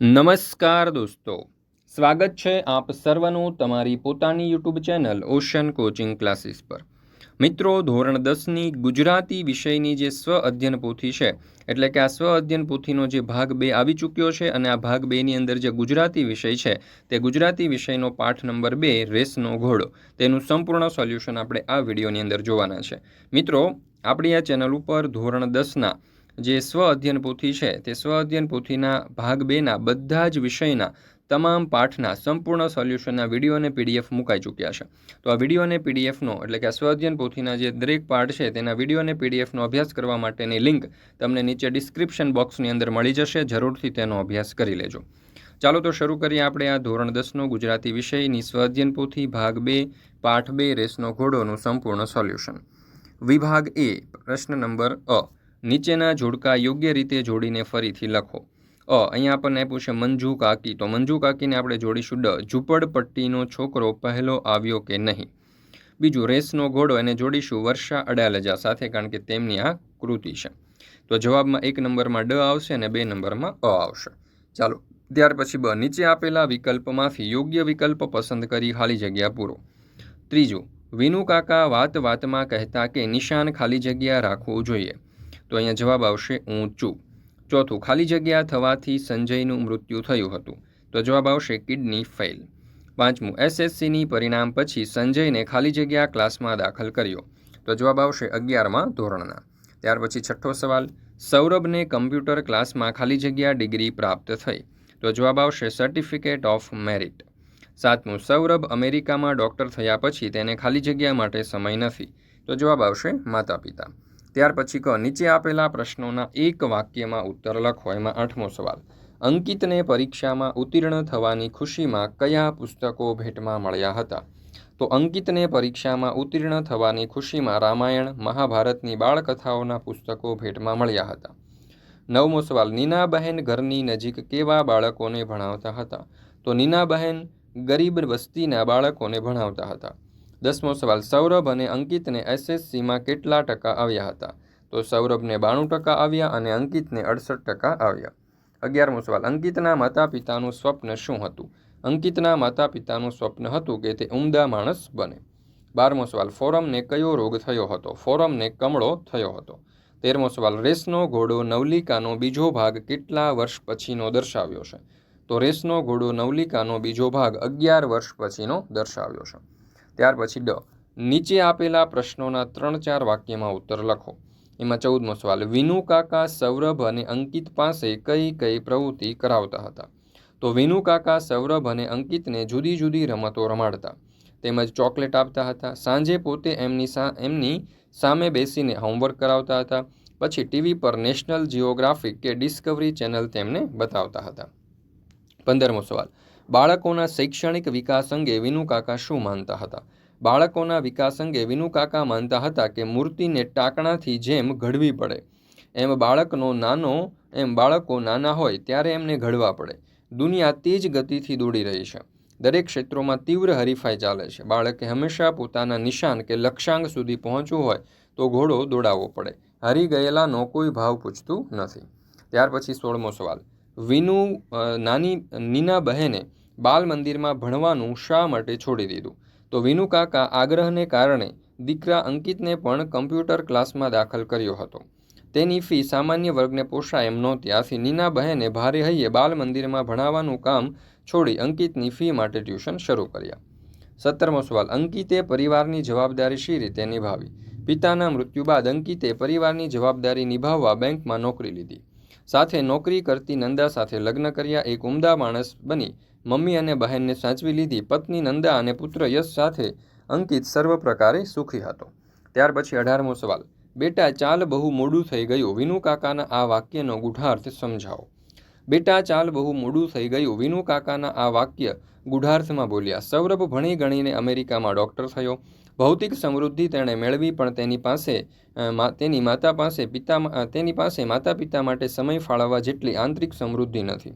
નમસ્કાર દોસ્તો. સ્વાગત છે આપ સર્વનું તમારી પોતાની YouTube channel ocean coaching classes પર. મિત્રો, ધોરણ દસની ગુજરાતી વિષયની જે સ્વ અધ્યયન પોથી છે, એટલે કે આ સ્વ અધ્યયન પોથીનો જે ભાગ બે આવી ચૂક્યો છે અને આ ભાગ બેની અંદર જે ગુજરાતી વિષય છે, તે ગુજરાતી વિષયનો પાઠ નંબર બે, રેસનો ઘોડો. તેનું સંપૂર્ણ સોલ્યુશન આપણે આ વિડીયોની અંદર જોવાના છે. મિત્રો, આપણી આ ચેનલ ઉપર ધોરણ દસના જે સ્વ અધ્યયન પોથી છે, તે સ્વ અધ્યયન પોથીના ભાગ બેના બધા જ વિષયના તમામ પાઠના સંપૂર્ણ સોલ્યુશનના વીડિયો અને પીડીએફ મુકાઈ ચૂક્યા છે. તો આ વીડિયો અને પીડીએફનો એટલે કે આ સ્વ પોથીના જે દરેક પાઠ છે, તેના વીડિયો અને પીડીએફનો અભ્યાસ કરવા માટેની લિંક તમને નીચે ડિસ્ક્રિપ્શન બોક્સની અંદર મળી જશે, જરૂરથી તેનો અભ્યાસ કરી લેજો. ચાલો તો શરૂ કરીએ આપણે આ ધોરણ દસનો ગુજરાતી વિષયની સ્વ અધ્યયન પોથી, ભાગ બે, પાઠ બે, રેસનો ઘોડોનું સંપૂર્ણ સોલ્યુશન. વિભાગ એ, પ્રશ્ન નંબર અ. નીચેના જોડકા યોગ્ય રીતે જોડીને ફરીથી લખો. અ, અહીંયા આપણને આપ્યું છે મંજુ કાકી. તો મંજુ કાકીને આપણે જોડીશું ડ. ઝૂંપડપટ્ટીનો છોકરો પહેલો આવ્યો કે નહીં? બીજું, રેસનો ઘોડો એને જોડીશું વર્ષા અડાલજા સાથે, કારણ કે તેમની આ કૃતિ છે. તો જવાબમાં એક નંબરમાં ડ આવશે અને બે નંબરમાં અ આવશે. ચાલો, ત્યાર પછી બ. નીચે આપેલા વિકલ્પમાંથી યોગ્ય વિકલ્પ પસંદ કરી ખાલી જગ્યા પૂરો. ત્રીજું, વિનુ કાકા વાત વાતમાં કહેતા કે નિશાન ખાલી જગ્યા રાખવું જોઈએ. તો અહીંયા જવાબ આવશે ઊંચું. ચોથું, ખાલી જગ્યા થવાથી સંજયનું મૃત્યુ થયું હતું. તો જવાબ આવશે કિડની ફેલ. પાંચમું, એસએસસીની પરિણામ પછી સંજયને ખાલી જગ્યા ક્લાસમાં દાખલ કર્યો. તો જવાબ આવશે અગિયારમાં ધોરણના. ત્યાર પછી છઠ્ઠો સવાલ, સૌરભને કમ્પ્યુટર ક્લાસમાં ખાલી જગ્યા ડિગ્રી પ્રાપ્ત થઈ. તો જવાબ આવશે સર્ટિફિકેટ ઓફ મેરિટ. સાતમું, સૌરભ અમેરિકામાં ડૉક્ટર થયા પછી તેને ખાલી જગ્યા માટે સમય નથી. તો જવાબ આવશે માતા પિતા ત્યાર પછી ક નીચે આપેલા પ્રશ્નોના એક વાક્યમાં ઉત્તર લખો, એમાં આઠમો સવાલ. અંકિતને પરીક્ષામાં ઉત્તીર્ણ થવાની ખુશીમાં કયા પુસ્તકો ભેટમાં મળ્યા હતા? તો અંકિતને પરીક્ષામાં ઉત્તીર્ણ થવાની ખુશીમાં રામાયણ, મહાભારતની બાળકથાઓના પુસ્તકો ભેટમાં મળ્યા હતા. નવમો સવાલ, નીનાબહેન ઘરની નજીક કેવા બાળકોને ભણાવતા હતા? તો નીનાબહેન ગરીબ વસ્તીના બાળકોને ભણાવતા હતા. દસમો સવાલ, સૌરભ અને અંકિતને એસએસસીમાં કેટલા ટકા આવ્યા હતા? તો સૌરભને બાણું ટકા આવ્યા અને અંકિતને અડસઠ ટકા આવ્યા. અગિયારમો સવાલ, અંકિતના માતા પિતાનું સ્વપ્ન શું હતું? અંકિતના માતા પિતાનું સ્વપ્ન હતું કે તે ઉમદા માણસ બને. બારમો સવાલ, ફોરમને કયો રોગ થયો હતો? ફોરમને કમળો થયો હતો. તેરમો સવાલ, રેસનો ઘોડો નવલિકાનો બીજો ભાગ કેટલા વર્ષ પછીનો દર્શાવ્યો છે? તો રેસનો ઘોડો નવલિકાનો બીજો ભાગ અગિયાર વર્ષ પછીનો દર્શાવ્યો છે. ત્યાર પછી ડ. નીચે આપેલા પ્રશ્નોના ત્રણ ચાર વાક્યમાં ઉત્તર લખો. એમાં ચૌદમો સવાલ, વિનુ કાકા સૌરભ અને અંકિત પાસે કઈ કઈ પ્રવૃત્તિ કરાવતા હતા? તો વિનુ કાકા સૌરભ અને અંકિતને જુદી જુદી રમતો રમાડતા. તેમજ ચોકલેટ આપતા હતા. સાંજે પોતે એમની સા, એમની સામે બેસીને હોમવર્ક કરાવતા હતા. પછી ટીવી પર નેશનલ જિયોગ્રાફિક કે ડિસ્કવરી ચેનલ તેમને બતાવતા હતા. પંદરમો સવાલ બાળકોના શૈક્ષણિક વિકાસ અંગે વિનુકાકા શું માનતા હતા? બાળકોના વિકાસ અંગે વિનુકાકા માનતા હતા કે મૂર્તિને ટાંકણાથી જેમ ઘડવી પડે, એમ બાળકનો નાનો, એમ બાળકો નાના હોય ત્યારે એમને ઘડવા પડે. દુનિયા તેજ ગતિથી દોડી રહી છે. દરેક ક્ષેત્રોમાં તીવ્ર હરીફાઈ ચાલે છે. બાળકે હંમેશા પોતાના નિશાન કે લક્ષ્યાંક સુધી પહોંચવું હોય તો ઘોડો દોડાવવો પડે. હારી ગયેલાનો કોઈ ભાવ પૂછતું નથી. ત્યાર પછી સોળમો સવાલ. વિનુ નાની નીના બહેને બાલ મંદિરમાં ભણવાનું શા માટે છોડી દીધું? તો વિનુ કાકા આગ્રહને કારણે દીકરા અંકિતને પણ કમ્પ્યુટર ક્લાસમાં દાખલ કર્યો હતો. તેની ફી સામાન્ય વર્ગને પોષાય એમ નહોતી. આથી નીના બહેને ભારે હૈયે બાલ મંદિરમાં ભણાવવાનું કામ છોડી અંકિતની ફી માટે ટ્યુશન શરૂ કર્યા. સત્તરમો સવાલ, અંકિતે પરિવારની જવાબદારી શી રીતે નિભાવી? પિતાના મૃત્યુ બાદ અંકિતે પરિવારની જવાબદારી નિભાવવા બેંકમાં નોકરી લીધી. સાથે નોકરી કરતી નંદા સાથે લગ્ન કર્યા, એક ઉમદા માણસ બની મમ્મી અને બહેનને સાચવી લીધી. પત્ની નંદા અને પુત્ર યશ સાથે અંકિત સર્વ પ્રકારે સુખી હતો. ત્યાર પછી અઢારમો સવાલ. બેટા, ચાલ બહુ મોડું થઈ ગયું. વિનુ કાકાના આ વાક્યનો ગુઢાર્થ સમજાવો. બેટા, ચાલ બહુ મોડું થઈ ગયું. વિનુ કાકાના આ વાક્ય ગુઢાર્થમાં બોલ્યા. સૌરભ ભણી ગણીને અમેરિકામાં ડૉક્ટર થયો. ભૌતિક સમૃદ્ધિ તેણે મેળવી, પણ તેની પાસે તેની માતા પાસે પિતા તેની પાસે માતા પિતા માટે સમય ફાળવવા જેટલી આંતરિક સમૃદ્ધિ નથી.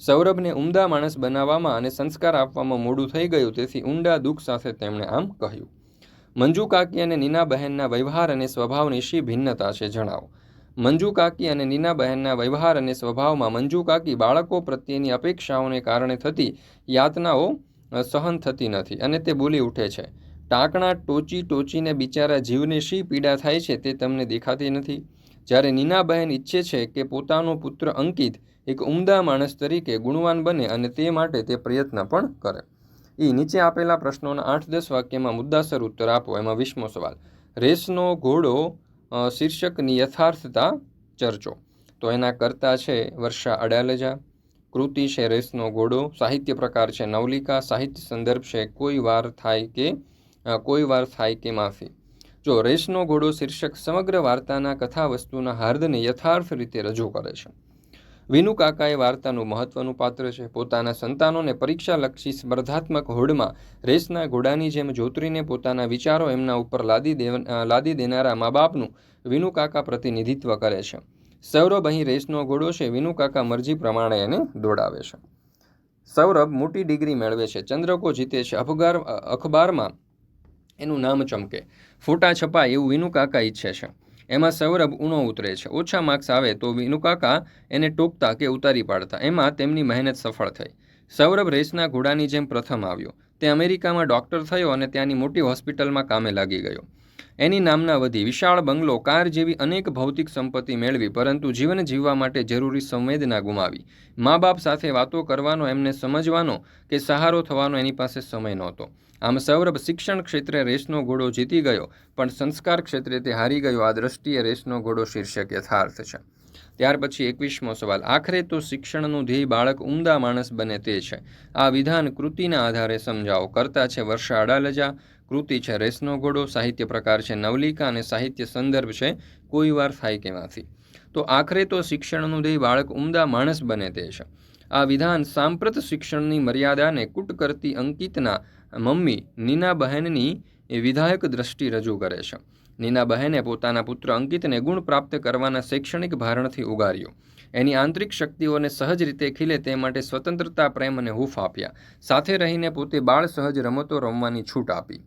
સૌરભને ઉમદા માણસ બનાવવામાં અને સંસ્કાર આપવામાં મોડું થઈ ગયું તેથી ઊંડા દુઃખ સાથે તેમણે આમ કહ્યું, મંજુ કાકી અને નીના બહેનના વ્યવહાર અને સ્વભાવની શી ભિન્નતા છે જણાવો? મંજુ કાકી અને નીનાબહેનના વ્યવહાર અને સ્વભાવમાં મંજુ કાકી બાળકો પ્રત્યેની અપેક્ષાઓને કારણે થતી યાતનાઓ સહન થતી નથી અને તે બોલી ઉઠે છે, ટાંકણા ટોચી ટોચીને બિચારા જીવને શી પીડા થાય છે તે તમને દેખાતી નથી? જ્યારે નીનાબહેન ઈચ્છે છે કે પોતાનો પુત્ર અંકિત એક ઉમદા માણસ તરીકે ગુણવાન બને અને તે માટે તે પ્રયત્ન પણ કરે. એ નીચે આપેલા પ્રશ્નોના આઠ દસ વાક્યમાં મુદ્દાસર ઉત્તર આપો, એમાં વીસમો સવાલ. રેસનો ઘોડો શીર્ષકની યથાર્થતા ચર્ચો. તો એના કરતા છે વર્ષા અડાલજા. કૃતિ છે રેસનો ઘોડો, સાહિત્ય પ્રકાર છે નવલિકા, સાહિત્ય સંદર્ભ છે કોઈ વાર થાય કે કોઈ વાર થાય કે માફી. જો રેસનો ઘોડો શીર્ષક સમગ્ર વાર્તાના કથા વસ્તુના હાર્દને યથાર્થ રીતે રજૂ કરે છે. વિનુ કાકાએ વાર્તાનું મહત્વનું પાત્ર છે. પોતાના સંતાનોને પરીક્ષાલક્ષી સ્પર્ધાત્મક હોડમાં રેસના ઘોડાની જેમ જોતરીને પોતાના વિચારો એમના ઉપર લાદી દેવ લાદી દેનારા મા બાપનું વિનુ કાકા પ્રતિનિધિત્વ કરે છે. સૌરભ અહીં રેસનો ઘોડો છે. વિનુ કાકા મરજી પ્રમાણે એને દોડાવે છે. સૌરભ મોટી ડિગ્રી મેળવે છે. ચંદ્રકો જીતે છે. અખબાર અખબારમાં એનું નામ ચમકે. ફોટા છપાય એવું વિનુ કાકા ઈચ્છે છે. એમાં સૌરભ ઊણો ઉતરે છે. ઓછા માર્ક્સ આવે તો વિનુકાકા એને ટોકતા કે ઉતારી પાડતા. એમાં તેમની મહેનત સફળ થઈ. સૌરભ રેસના ઘોડાની જેમ પ્રથમ આવ્યો. તે અમેરિકામાં ડૉક્ટર થયો અને ત્યાંની મોટી હોસ્પિટલમાં કામે લાગી ગયો. એની નામના વધી વિશાળ બંગલો કાર જેવી અનેક ભૌતિક સંપત્તિ મેળવી, પરંતુ જીવન જીવવા માટે જરૂરી સંવેદના ગુમાવી. મા બાપ સાથે વાતો કરવાનો, એમને સમજવાનો કે સહારો થવાનો એની પાસે સમય નહોતો. આમ સૌરભ શિક્ષણ ક્ષેત્રે રેસનો ઘોડો જીતી ગયો, પણ સંસ્કાર ક્ષેત્રે તે હારી ગયો. આ દ્રષ્ટિએ રેસનો ઘોડો શીર્ષક યથાર્થ છે. ત્યાર પછી એકવીસમો સવાલ, આખરે તો શિક્ષણનું ધ્યેય બાળક ઉમદા માણસ બને તે છે. આ વિધાન કૃતિના આધારે સમજાવો. કરતા છે વર્ષા અડાલજા, કૃતિ છે રેસનો ઘોડો, સાહિત્ય પ્રકાર છે નવલિકા અને સાહિત્ય સંદર્ભ છે કોઈ વાર થાય કેમાંથી તો આખરે તો શિક્ષણનું ધ્યેય બાળક ઉમદા માણસ બને તે છે. આ વિધાન સાંપ્રત શિક્ષણની મર્યાદાને કૂટ કરતી અંકિતના મમ્મી નીના બહેનની વિધાયક દ્રષ્ટિ રજૂ કરે છે. નીના બહેને પોતાના પુત્ર અંકિતને ગુણ પ્રાપ્ત કરવાના શૈક્ષણિક ભારણથી ઉગાર્યો. એની આંતરિક શક્તિઓને સહજ રીતે ખીલે તે માટે સ્વતંત્રતા, પ્રેમ અને હૂફ આપ્યા. સાથે રહીને પોતે બાળ સહજ રમતો રમવાની છૂટ આપી.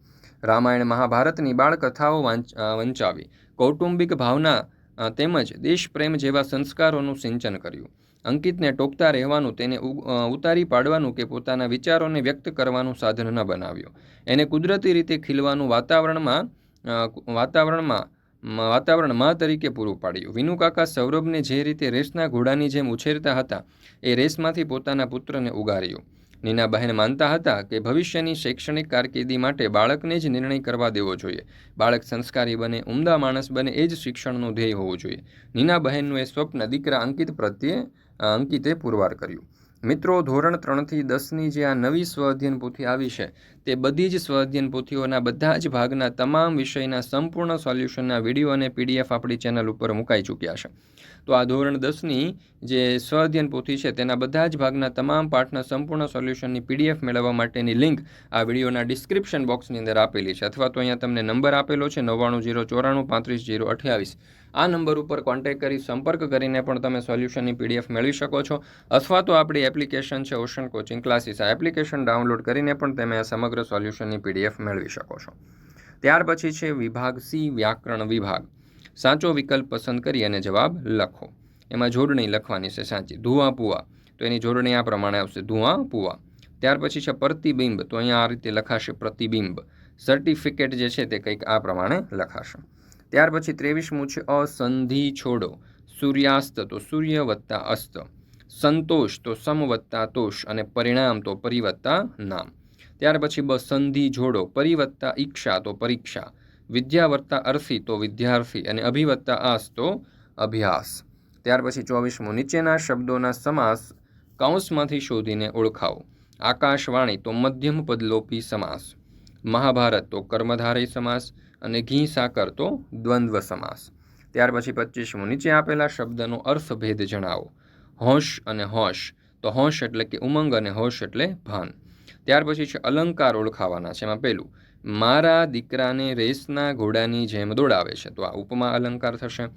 રામાયણ મહાભારતની બાળકથાઓ વાંચ વંચાવી. કૌટુંબિક ભાવના તેમજ દેશપ્રેમ જેવા સંસ્કારોનું સિંચન કર્યું. અંકિતને ટોકતા રહેવાનું, તેને ઉતારી પાડવાનું કે પોતાના વિચારોને વ્યક્ત કરવાનું સાધન ન બનાવ્યો. એને કુદરતી રીતે ખીલવાનું વાતાવરણમાં વાતાવરણમાં વાતાવરણમાં તરીકે પૂરું પાડ્યું. વિનુકાકા સૌરભને જે રીતે રેસના ઘોડાની જેમ ઉછેરતા હતા, એ રેસમાંથી પોતાના પુત્રને ઉગાર્યો. નીનાબહેન માનતા હતા કે ભવિષ્યની શૈક્ષણિક કારકિર્દી માટે બાળકને જ નિર્ણય કરવા દેવો જોઈએ. બાળક સંસ્કારી બને, ઉમદા માણસ બને, એ જ શિક્ષણનું ધ્યેય હોવું જોઈએ. નીનાબહેનનું એ સ્વપ્ન દીકરા અંકિત પ્રત્યે અંકિતે પુરવાર કર્યું. મિત્રો, ધોરણ ત્રણથી દસની જે આ નવી સ્વ અધ્યયન પોથી આવી છે તે બધી જ સ્વ અધ્યયન પોથીઓના બધા જ ભાગના તમામ વિષયના સંપૂર્ણ સોલ્યુશનના વીડિયો અને પીડીએફ આપણી ચેનલ ઉપર મુકાઈ ચૂક્યા છે. તો આ ધોરણ દસની જે સ્વ અધ્યયન પોથી છે, તેના બધા જ ભાગના તમામ પાઠના સંપૂર્ણ સોલ્યુશનની પીડીએફ મેળવવા માટેની લિંક આ વિડીયોના ડિસ્ક્રિપ્શન બોક્સની અંદર આપેલી છે. અથવા તો અહીંયા તમને નંબર આપેલો છે, નવ્વાણું જીરો ચોરાણું પાંત્રીસ જીરો અઠ્યાવીસ. આ નંબર ઉપર કોન્ટેક્ટ કરી સંપર્ક કરીને પણ તમે સોલ્યુશનની પીડીએફ મેળવી શકો છો. અથવા તો આપણી એપ્લિકેશન છે, ઓશન કોચિંગ ક્લાસીસ. આ એપ્લિકેશન ડાઉનલોડ કરીને પણ તમે આ સમગ્ર સોલ્યુશનની પીડીએફ મેળવી શકો છો. ત્યાર પછી છે વિભાગ સી, વ્યાકરણ વિભાગ. સાચો વિકલ્પ પસંદ કરી અને જવાબ લખો. એમાં જોડણી લખવાની છે સાચી. ધુઆ, પુઆ. તો એની જોડણી આ પ્રમાણે આવશે. ધુઆ, પુઆ. ત્યાર પછી છે પ્રતિબિંબ. તો અહીંયા આ રીતે લખાશે પ્રતિબિંબ. સર્ટિફિકેટ જે છે તે કંઈક આ પ્રમાણે લખાશે. ત્યાર પછી ત્રેવીસમું છે અસંધિ છોડો. સૂર્યાસ્ત તો સૂર્ય વત્તા અસ્ત. સંતોષ તો સમ વત્તા તોષ. અને પરિણામ તો પરિવત્તા નામ. ત્યાર પછી બ સંધિ જોડો, પરિવત્તા ઈક્ષા તો પરીક્ષા, વિદ્યાવર્તા અર્થી તો વિદ્યાર્થી અને અભિવત્તા આસ તો અભ્યાસ. ત્યાર પછી ચોવીસમું, નીચેના શબ્દોના સમાસ કૌંસમાંથી શોધીને ઓળખાવો. આકાશવાણી તો મધ્યમ પદલોપી સમાસ. મહાભારત તો કર્મધારય સમાસ અને ઘી સાકર તો દ્વંદ્વ સમાસ. ત્યાર પછી પચીસમું નીચે આપેલા શબ્દનો અર્થભેદ જણાવો. હોશ અને હોશ. તો હોશ એટલે કે ઉમંગ અને હોશ એટલે ભાન. ત્યાર પછી છે અલંકાર ઓળખાવાના છે એમાં પહેલું, મારા દીકરાને રેસના ઘોડાની જેમ દોડાવે છે. તો આ ઉપમા અલંકાર થશે.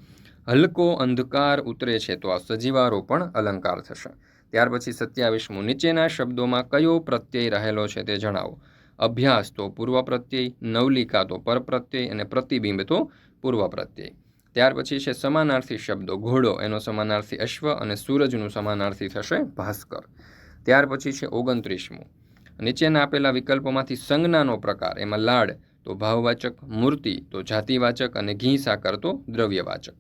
હલકો અંધકાર ઉતરે છે. તો આ સજીવારો પણ અલંકાર થશે. ત્યાર પછી સત્યાવીસમું, નીચેના શબ્દોમાં કયો પ્રત્યય રહેલો છે તે જણાવો. અભ્યાસ તો પૂર્વ પ્રત્યય, નવલિકા તો પરપ્રત્યય અને પ્રતિબિંબ તો પૂર્વ પ્રત્યય. ત્યાર પછી છે સમાનાર્થી શબ્દો, ઘોડો એનો સમાનાર્થી અશ્વ અને સૂરજનું સમાનાર્થી થશે ભાસ્કર. ત્યાર પછી છે ઓગણત્રીસમું નીચેના આપેલા વિકલ્પોમાંથી સંજ્ઞાનો પ્રકાર, એમાં લાડ તો ભાવવાચક, મૂર્તિ તો જાતિવાચક અને ઘી સાકર તો દ્રવ્યવાચક.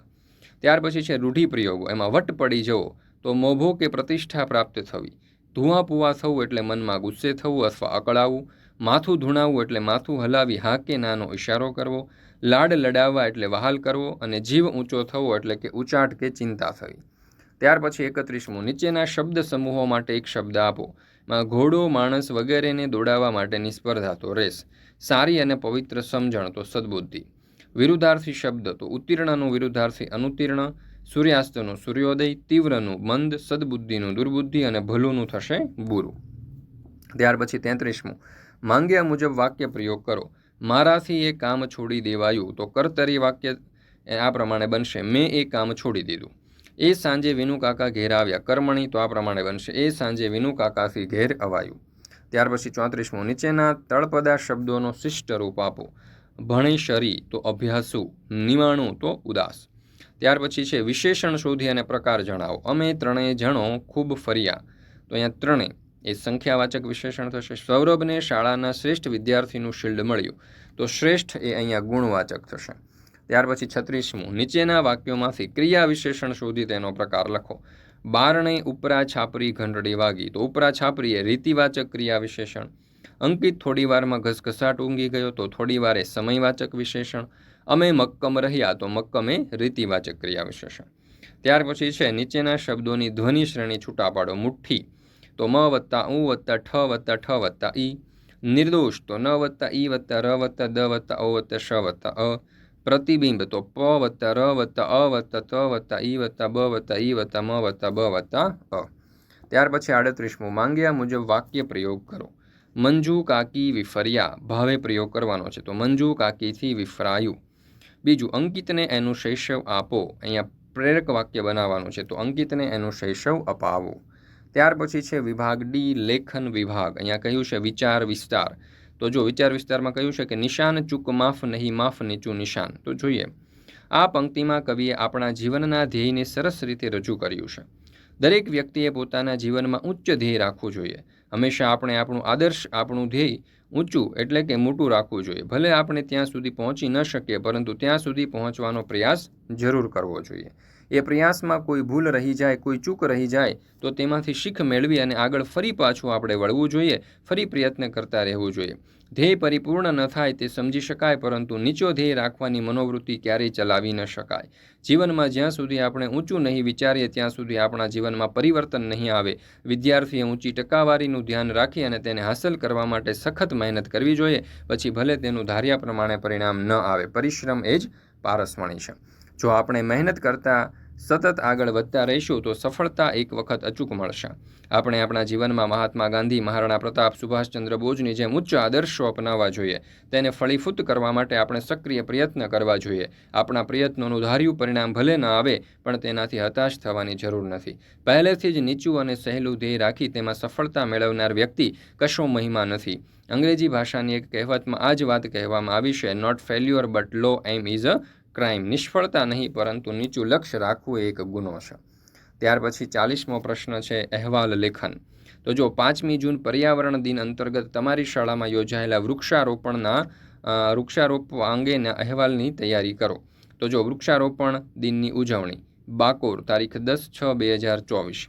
ત્યાર પછી છે રૂઢિપ્રયોગો, એમાં વટ પડી જવો તો મોભો કે પ્રતિષ્ઠા પ્રાપ્ત થવી. ધુઆ પુઆ થવું એટલે મનમાં ગુસ્સે થવું અથવા અકળાવું. માથું ધૂણાવવું એટલે માથું હલાવી હા કે નાનો ઇશારો કરવો. લાડ લડાવવા એટલે વહાલ કરવો અને જીવ ઊંચો થવો એટલે કે ઉચાટ કે ચિંતા થવી. ત્યાર પછી એકત્રીસમું, નીચેના શબ્દ સમૂહો માટે એક શબ્દ આપો. માં ઘોડો, માણસ વગેરેને દોડાવવા માટેની સ્પર્ધા તો રેસ. સારી અને પવિત્ર સમજણ તો સદબુદ્ધિ. વિરુદ્ધાર્થી શબ્દ તો ઉત્તીર્ણનું વિરુદ્ધાર્થી અનુત્તીર્ણ, સૂર્યાસ્તનું સૂર્યોદય, તીવ્રનું મંદ, સદબુદ્ધિનું દુર્બુદ્ધિ અને ભલુનું થશે બુરું. ત્યાર પછી તેત્રીસમું. માંગ્યા મુજબ વાક્ય પ્રયોગ કરો. મારાથી એ કામ છોડી દેવાયું તો કર્તરી વાક્ય આ પ્રમાણે બનશે. મેં એ કામ છોડી દીધું. એ સાંજે વિનુ કાકા ઘેર આવ્યા. કર્મણી તો આ પ્રમાણે બનશે. એ સાંજે વિનુ કાકાથી ઘેર અવાયું. ત્યાર પછી ચોત્રીસમું નીચેના તળપદા શબ્દોનો શિષ્ટ રૂપ આપો. ભણેશરી તો અભ્યાસુ નિવાણું તો ઉદાસ. ત્યાર પછી છે વિશેષણ શોધી અને પ્રકાર જણાવો. અમે ત્રણેય જણો ખૂબ ફર્યા. તો અહીંયા ત્રણેય એ સંખ્યાવાચક વિશેષણ થશે. સૌરભને શાળાના શ્રેષ્ઠ વિદ્યાર્થીનું શિલ્ડ મળ્યું. તો શ્રેષ્ઠ એ અહીંયા ગુણવાચક થશે. ત્યાર પછી છત્રીસમું. નીચેના વાક્યોમાંથી ક્રિયા વિશેષણ શોધી તેનો પ્રકાર લખો. બારણે ઉપરા છાપરી ઘંટડી વાગી. તો ઉપરા છાપરી એ રીતિવાચક ક્રિયા વિશેષણ અંકિત થોડી વારમાં ઘસઘસાટ ઊંઘી ગયો તો થોડીવારે સમયવાચક વિશેષણ. અમે મક્કમ રહ્યા તો મક્કમે રીતિવાચક ક્રિયા વિશેષણ ત્યાર પછી છે નીચેના શબ્દોની ધ્વનિ શ્રેણી છૂટા પાડો. મુઠ્ઠી. તો મ વત્તા ઉ વત્તા ઠ વત્તા ઠ વત્તા ઈ. નિર્દોષ. તો ન વત્તા ઈ વત્તા ર વત્તા દ વત્તા ઓ વત્તા શ વત્તા અ. પ્રતિબિંબ, તો પ વત્તા ર વત્તા અ વત્તા ત વત્તા ઈ વત્તા બ વત્તા ઈ વત્તા મ વત્તા બ વત્તા અ ત્યાર પછી આડત્રીસમું, માંગ્યા મુજબ વાક્ય પ્રયોગ કરો. મંજુ કાકી વિફર્યા, ભાવે પ્રયોગ કરવાનો છે. તો મંજુ કાકીથી વિફરાયું. બીજું, અંકિતને એનું શૈશવ આપો. અહીંયા પ્રેરક વાક્ય બનાવવાનું છે. તો અંકિતને એનું શૈશવ અપાવો. ત્યાર પછી છે વિભાગ ડી, લેખન વિભાગ. અહીંયા કહ્યું છે વિચાર વિસ્તાર. તો જો વિચાર વિસ્તારમાં કહ્યું છે કે નિશાન ચૂક માફ નહીં, માફ નીચું નિશાન. તો જોઈએ, આ પંક્તિમાં કવિએ આપણા જીવનના ધ્યેયને સરસ રીતે રજૂ કર્યું છે. દરેક વ્યક્તિએ પોતાના જીવનમાં ઉચ્ચ ધ્યેય રાખવું જોઈએ. હંમેશા આપણે આપણું આદર્શ, આપણું ધ્યેય ઊંચું એટલે કે મોટું રાખવું જોઈએ. ભલે આપણે ત્યાં સુધી પહોંચી ન શકીએ, પરંતુ ત્યાં સુધી પહોંચવાનો પ્રયાસ જરૂર કરવો જોઈએ. એ પ્રયાસમાં કોઈ ભૂલ રહી જાય, કોઈ ચૂક રહી જાય, તો તેમાંથી શીખ મેળવી અને આગળ ફરી પાછું આપણે વળવું જોઈએ, ફરી પ્રયત્ન કરતા રહેવું જોઈએ. ધ્યેય પરિપૂર્ણ ન થાય તે સમજી શકાય, પરંતુ નીચો ધ્યેય રાખવાની મનોવૃત્તિ ક્યારેય ચલાવી ન શકાય. જીવનમાં જ્યાં સુધી આપણે ઊંચું નહીં વિચારીએ, ત્યાં સુધી આપણા જીવનમાં પરિવર્તન નહીં આવે. વિદ્યાર્થીએ ઊંચી ટકાવારીનું ધ્યાન રાખી અને તેને હાંસલ કરવા માટે સખત મહેનત કરવી જોઈએ, પછી ભલે તેનું ધાર્યા પ્રમાણે પરિણામ ન આવે. પરિશ્રમ એ જ પારસવાણી છે. જો આપણે મહેનત કરતાં સતત આગળ વધતા રહીશું, તો સફળતા એક વખત અચૂક મળશે. આપણે આપણા જીવનમાં મહાત્મા ગાંધી, મહારાણા પ્રતાપ, સુભાષચંદ્ર બોઝની જેમ ઉચ્ચ આદર્શો અપનાવવા જોઈએ. તેને ફળીફૂત કરવા માટે આપણે સક્રિય પ્રયત્ન કરવા જોઈએ. આપણા પ્રયત્નોનું ધાર્યું પરિણામ ભલે ન આવે, પણ તેનાથી હતાશ થવાની જરૂર નથી. પહેલેથી જ નીચું અને સહેલું ધ્યેય રાખી તેમાં સફળતા મેળવનાર વ્યક્તિ કશો મહિમા નથી. અંગ્રેજી ભાષાની એક કહેવતમાં આ જ વાત કહેવામાં આવી છે not failure but low aim is a crime નિષ્ફળતા નહીં, પરંતુ નીચું લક્ષ્ય રાખવું એક ગુનો છે. ત્યાર પછી ચાલીસમો પ્રશ્ન છે અહેવાલ લેખન. તો જો પાંચમી જૂન પર્યાવરણ દિન અંતર્ગત તમારી શાળામાં યોજાયેલા વૃક્ષારોપણના વૃક્ષારોપ અંગેના અહેવાલની તૈયારી કરો. તો જો વૃક્ષારોપણ દિનની ઉજવણી, બાકોર તારીખ દસ છ બે હજાર ચોવીસ.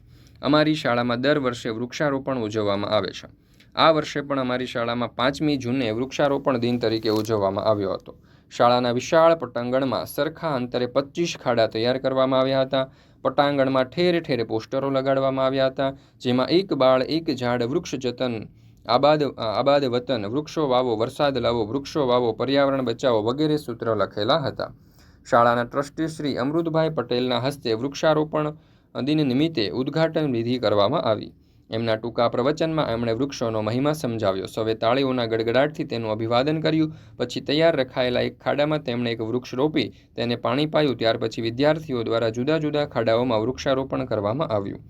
અમારી શાળામાં દર વર્ષે વૃક્ષારોપણ ઉજવવામાં આવે છે. આ વર્ષે પણ અમારી શાળામાં પાંચમી જૂને વૃક્ષારોપણ દિન તરીકે ઉજવવામાં આવ્યો હતો. શાળાના વિશાળ પટાંગણમાં સરખા અંતરે પચીસ ખાડા તૈયાર કરવામાં આવ્યા હતા. પટાંગણમાં ઠેર ઠેર પોસ્ટરો લગાડવામાં આવ્યા હતા, જેમાં એક બાળ, એક ઝાડ, વૃક્ષ જતન, આબાદ આબાદ વતન, વૃક્ષો વાવો, વરસાદ લાવો, વૃક્ષો વાવો, પર્યાવરણ બચાવો વગેરે સૂત્રો લખેલા હતા. શાળાના ટ્રસ્ટી શ્રી અમૃતભાઈ પટેલના હસ્તે વૃક્ષારોપણ દિન નિમિત્તે ઉદ્ઘાટન વિધિ કરવામાં આવી. એમના ટૂંકા પ્રવચનમાં એમણે વૃક્ષોનો મહિમા સમજાવ્યો. સૌએ તાળીઓના ગડગડાટથી તેનું અભિવાદન કર્યું. પછી તૈયાર રખાયેલા એક ખાડામાં તેમણે એક વૃક્ષ રોપી, તેને પાણી પાયું. ત્યાર પછી વિદ્યાર્થીઓ દ્વારા જુદા જુદા ખાડાઓમાં વૃક્ષારોપણ કરવામાં આવ્યું.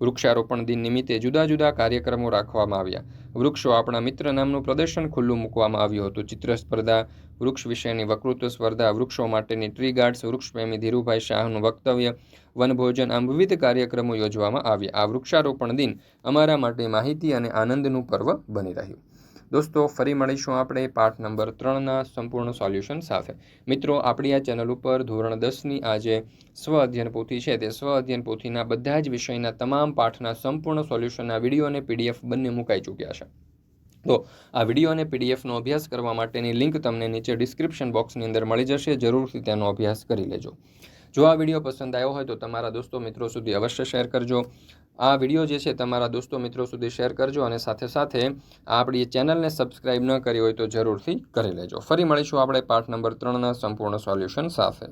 વૃક્ષારોપણ દિન નિમિત્તે જુદા જુદા કાર્યક્રમો રાખવામાં આવ્યા. વૃક્ષો આપણા મિત્ર નામનું પ્રદર્શન ખુલ્લું મૂકવામાં આવ્યું હતું. ચિત્ર સ્પર્ધા, વૃક્ષ વિશેની વકૃત્વ સ્પર્ધા, વૃક્ષો માટેની ટ્રી ગાર્ડ્સ વૃક્ષપ્રેમી ધીરુભાઈ શાહનું વક્તવ્ય વનભોજન આમ વિવિધ કાર્યક્રમો યોજવામાં આવ્યા. આ વૃક્ષારોપણ દિન અમારા માટે માહિતી અને આનંદનું પર્વ બની રહ્યું. દોસ્તો, ફરી મળીશું આપણે પાઠ નંબર ત્રણના સંપૂર્ણ સોલ્યુશન સાથે. મિત્રો, આપણી આ ચેનલ ઉપર ધોરણ દસની આ જે સ્વ અધ્યયન પોથી છે. તે સ્વ અધ્યયન પોથીના બધા જ વિષયના તમામ પાઠના સંપૂર્ણ સોલ્યુશનના વીડિયો અને પીડીએફ બંને મુકાઈ ચૂક્યા છે. તો આ વીડિયો અને પીડીએફનો અભ્યાસ કરવા માટેની લિંક તમને નીચે ડિસ્ક્રિપ્શન બોક્સની અંદર મળી જશે. જરૂરથી તેનો અભ્યાસ કરી લેજો. જો આ વીડિયો પસંદ આવ્યો હોય તો તમારા દોસ્તો, મિત્રો સુધી અવશ્ય શેર કરજો. આ વીડિયો જે છે તમારા દોસ્તો મિત્રો સુધી શેર કરજો અને સાથે સાથે આપણી ચેનલને સબસ્ક્રાઈબ ન કરી હોય તો જરૂરથી કરી લેજો. ફરી મળીશું આપણે પાઠ નંબર ત્રણના સંપૂર્ણ સોલ્યુશન સાથે.